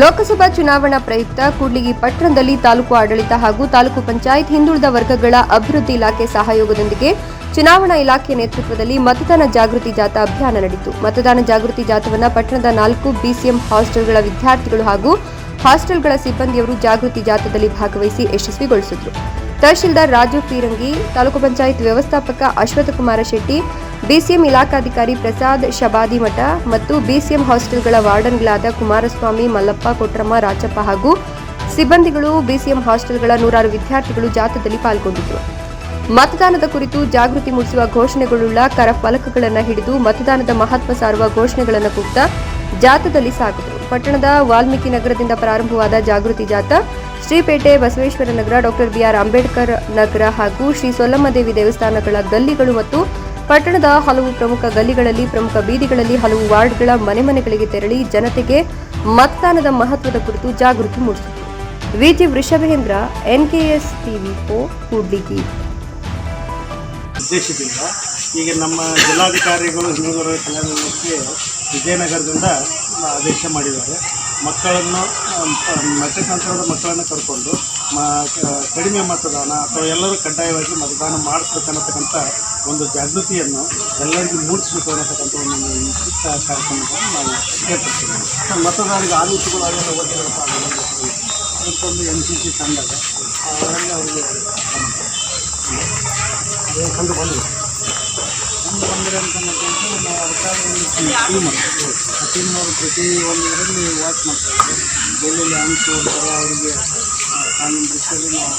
ಲೋಕಸಭಾ ಚುನಾವಣಾ ಪ್ರಯುಕ್ತ ಕೂಡ್ಲಿಗಿ ಪಟ್ಟಣದಲ್ಲಿ ತಾಲೂಕು ಆಡಳಿತ ಹಾಗೂ ತಾಲೂಕು ಪಂಚಾಯತ್ ಹಿಂದುಳಿದ ವರ್ಗಗಳ ಅಭಿವೃದ್ಧಿ ಇಲಾಖೆ ಸಹಯೋಗದೊಂದಿಗೆ ಚುನಾವಣಾ ಇಲಾಖೆ ನೇತೃತ್ವದಲ್ಲಿ ಮತದಾನ ಜಾಗೃತಿ ಜಾಥಾ ಅಭಿಯಾನ ನಡೆಯಿತು. ಮತದಾನ ಜಾಗೃತಿ ಜಾಥಾವನ್ನು ಪಟ್ಟಣದ ನಾಲ್ಕು ಬಿಸಿಎಂ ಹಾಸ್ಟೆಲ್ಗಳ ವಿದ್ಯಾರ್ಥಿಗಳು ಹಾಗೂ ಹಾಸ್ಟೆಲ್ಗಳ ಸಿಬ್ಬಂದಿಯವರು ಜಾಗೃತಿ ಜಾಥಾದಲ್ಲಿ ಭಾಗವಹಿಸಿ ಯಶಸ್ವಿಗೊಳಿಸಿದರು. ತಹಶೀಲ್ದಾರ್ ರಾಜು ಪೀರಂಗಿ, ತಾಲೂಕು ಪಂಚಾಯತ್ ವ್ಯವಸ್ಥಾಪಕ ಅಶ್ವಥಕುಮಾರ ಶೆಟ್ಟಿ, ಬಿಸಿಎಂ ಇಲಾಖಾಧಿಕಾರಿ ಪ್ರಸಾದ್ ಶಬಾದಿ ಮಠ ಮತ್ತು ಬಿಸಿಎಂ ಹಾಸ್ಟೆಲ್ಗಳ ವಾರ್ಡನ್ಗಳಾದ ಕುಮಾರಸ್ವಾಮಿ, ಮಲ್ಲಪ್ಪ, ಕೊಟ್ರಮ್ಮ, ರಾಜಪ್ಪ ಹಾಗೂ ಸಿಬ್ಬಂದಿಗಳು ಬಿಸಿಎಂ ಹಾಸ್ಟೆಲ್ಗಳ ನೂರಾರು ವಿದ್ಯಾರ್ಥಿಗಳು ಜಾಥಾದಲ್ಲಿ ಪಾಲ್ಗೊಂಡಿದ್ದರು. ಮತದಾನದ ಕುರಿತು ಜಾಗೃತಿ ಮೂಡಿಸುವ ಘೋಷಣೆಗಳುಳ್ಳ ಕರಫಲಕಗಳನ್ನು ಹಿಡಿದು ಮತದಾನದ ಮಹತ್ವ ಸಾರುವ ಘೋಷಣೆಗಳನ್ನು ಕೂಗ್ತಾ ಜಾಥಾದಲ್ಲಿ ಸಾಗಿದರು. ಪಟ್ಟಣದ ವಾಲ್ಮೀಕಿ ನಗರದಿಂದ ಪ್ರಾರಂಭವಾದ ಜಾಗೃತಿ ಜಾಥಾ, Shripete Basaveshwara Nagar doctor B R Ambedkar Nagar ಹಾಗೂ ಶ್ರೀ ಸೊಲ್ಲಮ್ಮದೇವಿ ದೇವಸ್ಥಾನಗಳ ಗಲ್ಲಿಗಳು ಮತ್ತು ಪಟ್ಟಣದ ಹಲವು ಪ್ರಮುಖ ಗಲ್ಲಿಗಳಲ್ಲಿ ಪ್ರಮುಖ ಬೀದಿಗಳಲ್ಲಿ ಹಲವು ವಾರ್ಡ್ಗಳ ಮನೆ ಮನೆಗಳಿಗೆ ತೆರಳಿ ಜನತೆಗೆ ಮತದಾನದ ಮಹತ್ವದ ಕುರಿತು ಜಾಗೃತಿ ಮೂಡಿಸಿತು V G Vrishabhendra NKS TV ಕೋ ಕೂಡ್ಲಿಗಿ. ಉದ್ದೇಶದಿಂದ ಈಗ ನಮ್ಮ ಜಿಲ್ಲಾಧಿಕಾರಿಗಳು ಹಿಂದೂವರ್ಗ ಕಲ್ಯಾಣ ವಿಜಯನಗರದಿಂದ ಆದೇಶ ಮಾಡಿದ್ದಾರೆ ಮಕ್ಕಳನ್ನು ಮತತಂತ್ರದ ಮಕ್ಕಳನ್ನು ಕರ್ಕೊಂಡು ಮ, ಕಡಿಮೆ ಮತದಾನ ಅಥವಾ ಎಲ್ಲರೂ ಕಡ್ಡಾಯವಾಗಿ ಮತದಾನ ಮಾಡಿಸ್ಬೇಕನ್ನತಕ್ಕಂಥ ಒಂದು ಜಾಗೃತಿಯನ್ನು ಎಲ್ಲರಿಗೂ ಮೂಡಿಸ್ಬೇಕು ಅನ್ನತಕ್ಕಂಥ ಒಂದು ವಿಶಿಷ್ಟ ಕಾರ್ಯಕ್ರಮವನ್ನು ನಾವು ಏರ್ಪಡಿಸಿದ್ದೀವಿ ಮತದಾರರಿಗೆ ಆದೇಶಗಳು ಅವೆಲ್ಲ ಓದಿರಪ್ಪ ಅದಕ್ಕೊಂದು ಎನ್ ಸಿ ಸಿ ತಂಡ ಇದೆ. ಅವರಲ್ಲಿ ಅವರಿಗೆ ಕಂಡು ಬಂದರು ಕಂಡು ಬಂದರೆ? ಅಂತ ನಾವು ಅದಕ್ಕಾಗಿ ಟೀಮ್ ಆ ಟೀಮ್ನವರು ಪ್ರತಿ ಒಂದು ಇದರಲ್ಲಿ ವಾಚ್ ಮಾಡ್ತಾರೆ ಎಲ್ಲೆಲ್ಲಿ ಅಂಶ ಹೋಗ್ತಾರೆ ಅವರಿಗೆ ಕಾನೂನು ದೃಷ್ಟಿಯಲ್ಲಿ ನಾವು